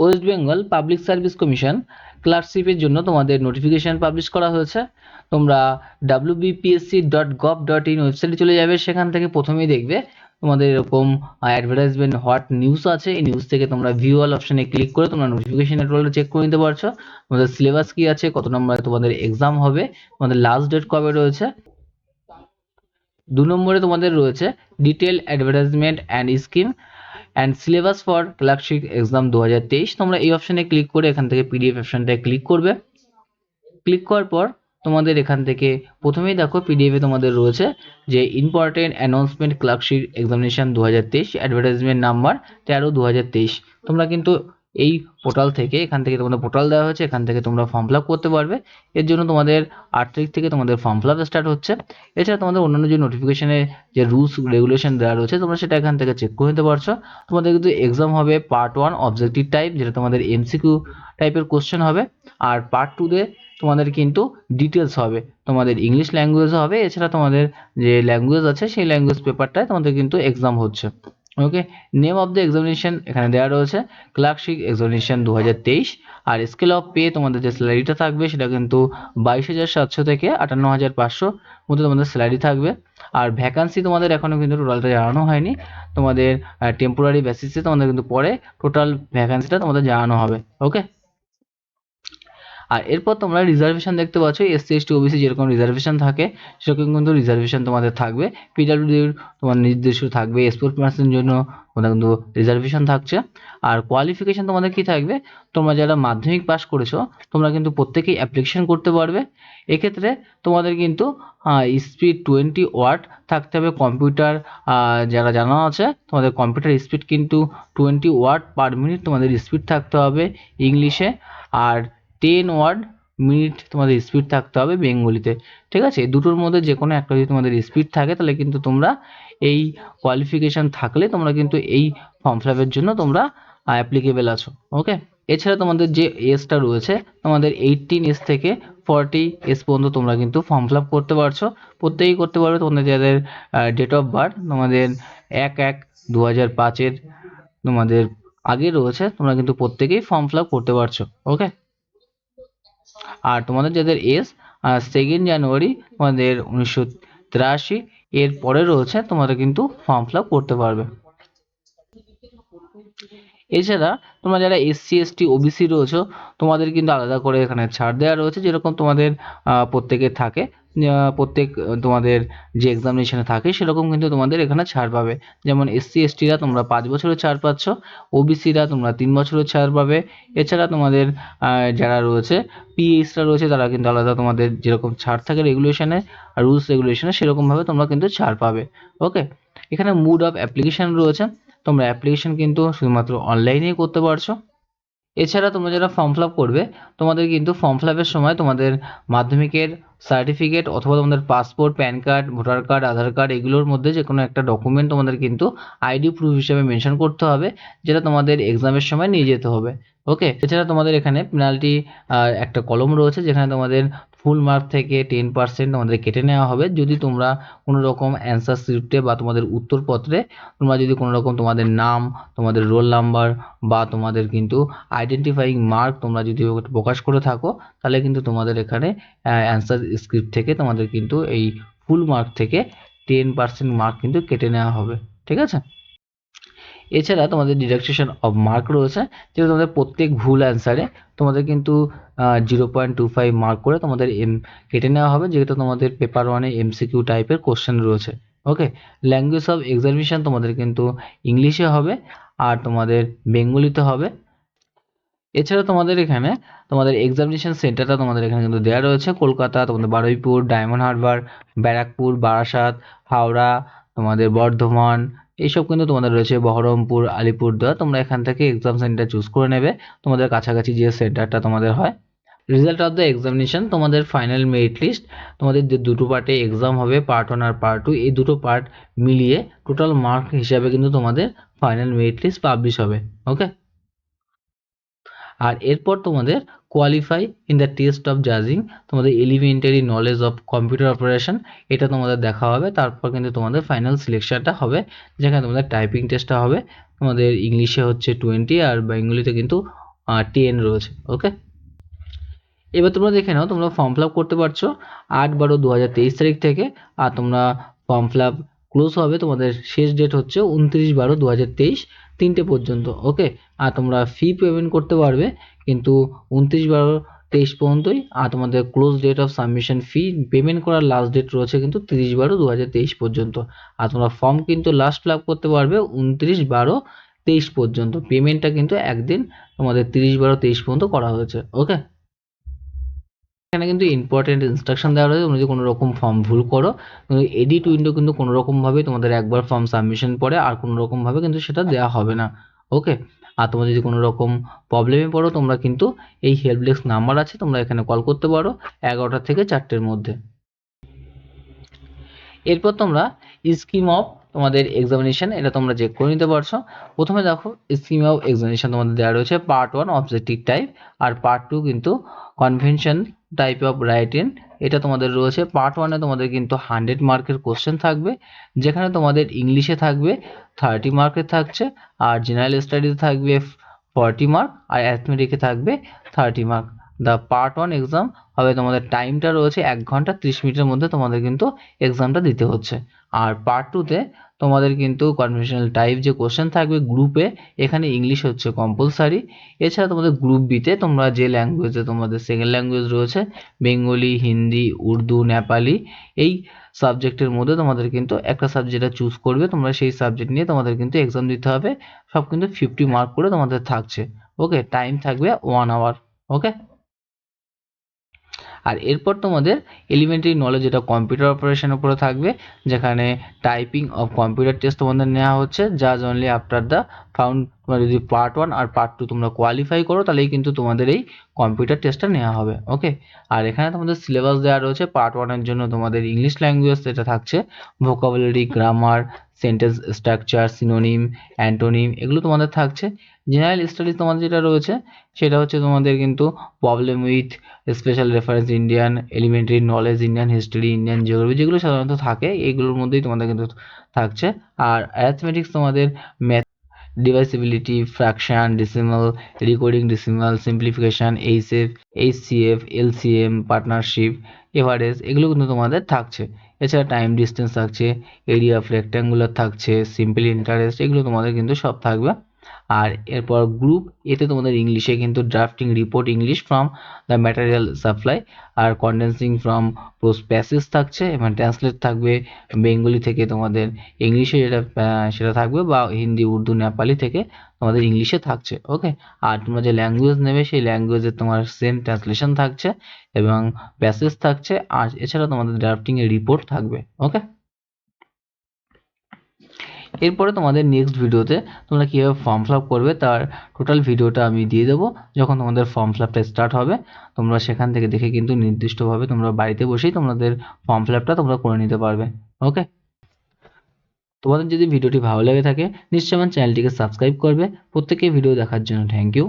West Bengal public service commission ক্লার্কশিপের জন্য তোমাদের notification publish করা হয়েছে। তোমরা W BPSC dot gov dot in ওয়েবসাইটে চলে যাবে, সেখান থেকে প্রথমেই দেখবে তোমাদের এরকম অ্যাডভার্টাইজমেন্ট হোয়াট নিউজ আছে। এই নিউজ থেকে তোমরা ভিউ অল অপশানে ক্লিক করে তোমরা নোটিফিকেশন টোটালটা চেক করে নিতে পারছ। তোমাদের সিলেবাস কী আছে, কত নম্বরে তোমাদের এক্সাম হবে, তোমাদের লাস্ট ডেট কবে রয়েছে। দু নম্বরে তোমাদের রয়েছে detail advertisement and scheme and syllabus for clerkship exam দু হাজার তেইশ তোমরা এই অপশানে ক্লিক করে এখান থেকে পিডিএফ অপশানটায় ক্লিক করবে। ক্লিক করার পর তোমাদের এখান থেকে প্রথমেই দেখো পিডিএফে তোমাদের রয়েছে যে ইম্পর্টেন্ট অ্যানাউন্সমেন্ট ক্লার্কশিপ এক্সামিনেশান দু হাজার তেইশ অ্যাডভার্টাইজমেন্ট নাম্বার তেরো দু হাজার তেইশ তোমরা কিন্তু এই পোর্টাল থেকে এখান থেকে তোমাদের পোর্টাল দেওয়া হয়েছে, এখান থেকে তোমরা ফর্ম ফিল করতে পারবে। এর জন্য তোমাদের আট তারিখ থেকে তোমাদের ফর্ম ফিল স্টার্ট হচ্ছে। এছাড়া তোমাদের অন্যান্য যে নোটিফিকেশনে যে রুলস রেগুলেশন দেওয়া রয়েছে, তোমরা সেটা এখান থেকে চেক করে নিতে পারছ। তোমাদের কিন্তু এক্সাম হবে পার্ট ওয়ান অবজেক্টিভ টাইপ যেটা তোমাদের এমসিকিউ টাইপের কোশ্চেন হবে। আর পার্ট টুতে তোমাদের কিন্তু ডিটেলস হবে। তোমাদের ইংলিশ ল্যাঙ্গুয়েজও হবে। এছাড়া তোমাদের যে ল্যাঙ্গুয়েজ আছে, সেই ল্যাঙ্গুয়েজ পেপারটায় তোমাদের কিন্তু এক্সাম হচ্ছে। Okay name of the examination এখানে দেওয়া রয়েছে ক্লার্কশিপ এক্সামিনেশন দু হাজার তেইশ। আর স্কেল অফ পে তোমাদের যে স্যালারিটা থাকবে সেটা কিন্তু বাইশ হাজার সাতশো থেকে আটান্ন হাজার পাঁচশো মধ্যে তোমাদের স্যালারি থাকবে। আর ভ্যাকান্সি তোমাদের এখনও কিন্তু টোটালটা জানানো হয়নি। তোমাদের টেম্পোরারি বেসিসে তোমাদের কিন্তু পরে টোটাল ভ্যাকান্সিটা তোমাদের জানানো হবে। ওকে আর এরপর তোমরা রিজার্ভেশন দেখতে পাচ্ছ এসসি এসটি ওবিসি যেরকম রিজার্ভেশন থাকে, সেরকম কিন্তু রিজার্ভেশন তোমাদের থাকবে। পিডাব্লিউডির তোমার নির্দিষ্ট থাকবে স্পোর্ট পার্সনের জন্য তোমাদের কিন্তু রিজার্ভেশন থাকছে। আর কোয়ালিফিকেশান তোমাদের কী থাকবে, তোমরা যারা মাধ্যমিক পাস করেছ, তোমরা কিন্তু প্রত্যেকেই অ্যাপ্লিকেশন করতে পারবে। এক্ষেত্রে তোমাদের কিন্তু স্পিড টোয়েন্টি ওয়াট থাকতে হবে কম্পিউটার যারা জানা আছে, তোমাদের কম্পিউটার স্পিড কিন্তু টোয়েন্টি ওয়াট পার মিনিট তোমাদের স্পিড থাকতে হবে ইংলিশে আর টেন ওয়ার্ড মিনিট তোমাদের স্পিড থাকতে হবে বেঙ্গলিতে। ঠিক আছে? দুটোর মধ্যে যে কোনো একটা যদি তোমাদের স্পিড থাকে, তাহলে কিন্তু তোমরা এই কোয়ালিফিকেশান থাকলে তোমরা কিন্তু এই ফর্ম ফিল আপের জন্য তোমরা অ্যাপ্লিকেবেল আছো। ওকে এছাড়া তোমাদের যে এজটা রয়েছে, তোমাদের এইটিন এজ থেকে ফর্টি এজ পর্যন্ত তোমরা কিন্তু ফর্ম ফিল আপ করতে পারছ। প্রত্যেকেই করতে পারবে। তোমাদের যাদের ডেট অফ বার্থ তোমাদের এক এক দু হাজার পাঁচের তোমাদের আগে রয়েছে, তোমরা কিন্তু প্রত্যেকেই ফর্ম ফিল আপ করতে পারছ। ওকে আর তোমাদের যাদের এস সেকেন্ড জানুয়ারি তোমাদের উনিশশো তিরাশি এর পরে রয়েছে তোমরা কিন্তু ফর্ম ফিল করতে পারবে। এছাড়া তোমরা যারা এসসি এসটি ওবিসি রয়েছো, তোমাদের কিন্তু আলাদা করে এখানে ছাড় দেওয়া রয়েছে, যেরকম তোমাদের প্রত্যেকের থাকে। প্রত্যেক তোমাদের যে এক্সামিনেশানে থাকে, সেরকম কিন্তু তোমাদের এখানে ছাড় পাবে। যেমন এসসি এসটিরা তোমরা পাঁচ বছরের ছাড় পাচ্ছ ওবিসিরা তোমরা তিন বছরের ছাড় পাবে। এছাড়া তোমাদের যারা রয়েছে পিএইচরা রয়েছে, তারা কিন্তু আলাদা তোমাদের যেরকম ছাড় থাকে রেগুলেশনে রুলস রেগুলেশনে সেরকমভাবে তোমরা কিন্তু ছাড় পাবে। ওকে এখানে মুড অফ অ্যাপ্লিকেশান রয়েছে। তোমরা অ্যাপ্লিকেশন কিন্তু শুধুমাত্র অনলাইনেই করতে পারছ। এছাড়া তোমরা যারা ফর্ম ফিল আপ করবে, তোমাদের কিন্তু ফর্ম ফিল আপের সময় তোমাদের মাধ্যমিকের সার্টিফিকেট অথবা তোমাদের passport, PAN card, voter card, Aadhaar card, এগুলোর মধ্যে যে কোনো একটা ডকুমেন্ট তোমাদের কিন্তু আইডি প্রুফ হিসেবে মেনশন করতে হবে, যেটা তোমাদের এক্সামের সময় নিয়ে যেতে হবে। ওকে এছাড়া তোমাদের এখানে পেনাল্টি একটা কলম রয়েছে, যেখানে তোমাদের ফুল মার্ক থেকে টেন পার্সেন্ট তোমাদের কেটে নেওয়া হবে। যদি তোমরা কোনো রকম অ্যান্সার স্ক্রিপ্টে বা তোমাদের উত্তরপত্রে তোমরা যদি কোনো রকম তোমাদের নাম, তোমাদের রোল নাম্বার বা তোমাদের কিন্তু আইডেন্টিফাইং মার্ক তোমরা যদি প্রকাশ করে থাকো, তাহলে কিন্তু তোমাদের এখানে অ্যান্সার স্ক্রিপ্ট থেকে তোমাদের কিন্তু এই ফুল মার্ক থেকে টেন পার্সেন্ট মার্ক কিন্তু কেটে নেওয়া হবে, ঠিক আছে? এছাড়া তোমাদের ডিডাকশন অফ মার্ক রয়েছে যেটা তোমাদের প্রত্যেক ভুল অ্যান্সারে তোমাদের কিন্তু zero point two five mark করে তোমাদের এম কেটে নেওয়া হবে, যেহেতু তোমাদের পেপার ওয়ানে এমসিকিউ টাইপের কোশ্চেন রয়েছে ওকে ল্যাঙ্গুয়েজ অফ এক্সামিনেশান তোমাদের কিন্তু ইংলিশে হবে, আর তোমাদের বেঙ্গলিতে হবে এছাড়া তোমাদের এখানে তোমাদের এক্সামিনেশন সেন্টারটা তোমাদের এখানে কিন্তু দেওয়া রয়েছে। কলকাতা, তোমাদের বারুইপুর ডায়মন্ড হারবার ব্যারাকপুর, বারাসাত, হাওড়া, তোমাদের বর্ধমান, এইসব কিন্তু তোমাদের রয়েছে। বহরমপুর, আলিপুরদুয়ার, তোমরা এখান থেকে এক্সাম সেন্টার চুজ করে নেবে। তোমাদের কাছাকাছি যে সেন্টারটা তোমাদের হয়। রেজাল্ট অফ দ্য এক্সামিনেশন তোমাদের ফাইনাল মেরিট লিস্ট তোমাদের যে দুটো পার্টে এক্সাম হবে পার্ট ওয়ান আর পার্ট টু এই দুটো পার্ট মিলিয়ে টোটাল মার্ক হিসাবে কিন্তু তোমাদের ফাইনাল মেরিট লিস্ট পাবলিশ হবে। ওকে আর এরপর তোমাদের qualify in the test of জাজিং তোমাদের elementary knowledge of computer operation এটা তোমাদের দেখা হবে। তারপর কিন্তু তোমাদের ফাইনাল সিলেকশনটা হবে, যেখানে তোমাদের টাইপিং টেস্টটা হবে। তোমাদের ইংলিশে হচ্ছে টোয়েন্টি আর বেঙ্গলিতে কিন্তু টেন রয়েছে ওকে এবার তোমরা দেখে নাও, তোমরা ফর্ম ফিল করতে পারছ। আট বারো দু তারিখ থেকে, আর তোমরা ফর্ম ফিল ক্লোজ হবে তোমাদের শেষ ডেট হচ্ছে উনত্রিশ বারো দু হাজার তেইশ তিনটে পর্যন্ত ওকে আর তোমরা ফি পেমেন্ট করতে পারবে, কিন্তু উনত্রিশ বারো তেইশ পর্যন্তই, আর তোমাদের close date of submission fee payment করার লাস্ট ডেট রয়েছে কিন্তু তিরিশ বারো দু হাজার তেইশ পর্যন্ত। আর তোমরা ফর্ম কিন্তু লাস্ট ফিল করতে পারবে উনত্রিশ বারো তেইশ পর্যন্ত। পেমেন্টটা কিন্তু একদিন তোমাদের তিরিশ বারো তেইশ পর্যন্ত করা হয়েছে ওকে এখানে কিন্তু ইম্পর্টেন্ট ইনস্ট্রাকশন দেওয়া রয়েছে। তোমরা যদি কোনো রকম ফর্ম ভুল করো এডিট উইন্ডো কিন্তু কোনো রকমভাবে তোমাদের একবার ফর্ম সাবমিশন পরে আর কোনো রকমভাবে কিন্তু সেটা দেওয়া হবে না। ওকে আর তোমরা যদি কোনো রকম প্রবলেমে পড়ো, তোমরা কিন্তু এই হেল্প ডেস্ক নাম্বার আছে, তোমরা এখানে কল করতে পারো এগারোটা থেকে চারটের মধ্যে। এরপর তোমরা স্কিম অফ তোমাদের এক্সামিনেশন এটা তোমরা চেক করে নিতে পারছ। প্রথমে দেখো স্কিম অফ এক্সামিনেশন তোমাদের দেওয়া রয়েছে পার্ট ওয়ান অবজেক্টিভ টাইপ আর পার্ট টু কিন্তু কনভেনশন টাইপ অফ রাইটিং এটা তোমাদের রয়েছে। পার্ট ওয়ানে তোমাদের কিন্তু হান্ড্রেড মার্কের কোশ্চেন থাকবে, যেখানে তোমাদের ইংলিশে থাকবে থার্টি মার্কের থাকছে, আর জেনারেল স্টাডিতে থাকবে ফর্টি মার্ক আর অ্যাথমেটিকে থাকবে thirty mark the part one exam হবে তোমাদের টাইমটা রয়েছে এক ঘণ্টা ত্রিশ মিনিটের মধ্যে তোমাদের কিন্তু এক্সামটা দিতে হচ্ছে। আর পার্ট টুতে তোমাদের কিন্তু কনভেনশনাল টাইপ যে কোশ্চেন থাকবে গ্রুপে এখানে ইংলিশ হচ্ছে কম্পালসারি এছাড়া তোমাদের গ্রুপ বিতে তোমরা যে ল্যাঙ্গুয়েজে তোমাদের সেকেন্ড ল্যাঙ্গুয়েজ রয়েছে বেঙ্গলি হিন্দি উর্দু নেপালি এই সাবজেক্টের মধ্যে তোমাদের কিন্তু একটা সাবজেক্টটা চুজ করবে, তোমরা সেই সাবজেক্ট নিয়ে তোমাদের কিন্তু এক্সাম দিতে হবে। সব কিন্তু ফিফটি মার্ক করে তোমাদের থাকছে। ওকে টাইম থাকবে ওয়ান আওয়ার ওকে আর এরপর তোমাদের এলিমেন্টারি নলেজ এটা কম্পিউটার অপারেশনের উপরে থাকবে, যেখানে টাইপিং অফ কম্পিউটার টেস্ট তোমাদের নেওয়া হচ্ছে জাজ অনলি আফটার দ্য ফাউন্ড তোমরা যদি পার্ট ওয়ান আর পার্ট টু তোমরা কোয়ালিফাই করো, তাহলেই কিন্তু তোমাদের এই কম্পিউটার টেস্টটা নেওয়া হবে ওকে আর এখানে তোমাদের সিলেবাস দেওয়া রয়েছে পার্ট ওয়ানের জন্য তোমাদের ইংলিশ ল্যাঙ্গুয়েজ যেটা থাকছে vocabulary grammar sentence structure synonym antonym এগুলো তোমাদের থাকছে। জেনারেল স্টাডিজ তোমাদের যেটা রয়েছে, সেটা হচ্ছে তোমাদের কিন্তু problem with special reference Indian elementary knowledge Indian history Indian geography যেগুলো সাধারণত থাকে এইগুলোর মধ্যেই তোমাদের কিন্তু থাকছে। আর অ্যাথমেটিক্স তোমাদের math divisibility fraction decimal recurring decimal simplification HF HCF LCM partnership average এগুলো কিন্তু তোমাদের থাকছে। এছাড়া টাইম ডিস্টেন্স থাকছে এরিয়া অফ রেক্ট্যাঙ্গুলার থাকছে সিম্পল ইন্টারেস্ট এগুলো তোমাদের কিন্তু সব থাকবে। আর এরপর গ্রুপ এতে তোমাদের ইংলিশে কিন্তু drafting report English from the material supply R condensing from post passage থাকছে, এবং ট্রান্সলেট থাকবে বেঙ্গলি থেকে তোমাদের ইংলিশে যেটা সেটা থাকবে বা হিন্দি উর্দু নেপালি থেকে তোমাদের ইংলিশে থাকছে ওকে আর তোমরা যে ল্যাঙ্গুয়েজ নেবে সেই ল্যাঙ্গুয়েজে তোমার সেম ট্রান্সলেশন থাকছে এবং প্যাসেজ থাকছে, আর এছাড়া তোমাদের ড্রাফটিংয়ের রিপোর্ট থাকবে ওকে এরপরে তোমাদের নেক্সট ভিডিওতে তোমরা কীভাবে ফর্ম ফিল আপ করবে তার টোটাল ভিডিওটা আমি দিয়ে দেবো। যখন তোমাদের ফর্ম ফিল আপটা স্টার্ট হবে, তোমরা সেখান থেকে দেখে কিন্তু নির্দিষ্টভাবে তোমরা বাড়িতে বসেই তোমাদের ফর্ম ফিল আপটা তোমরা করে নিতে পারবে। ওকে তোমাদের যদি ভিডিওটি ভালো লেগে থাকে, নিশ্চয়ই আমার চ্যানেলটিকে সাবস্ক্রাইব করবে। প্রত্যেকেই ভিডিও দেখার জন্য থ্যাংক ইউ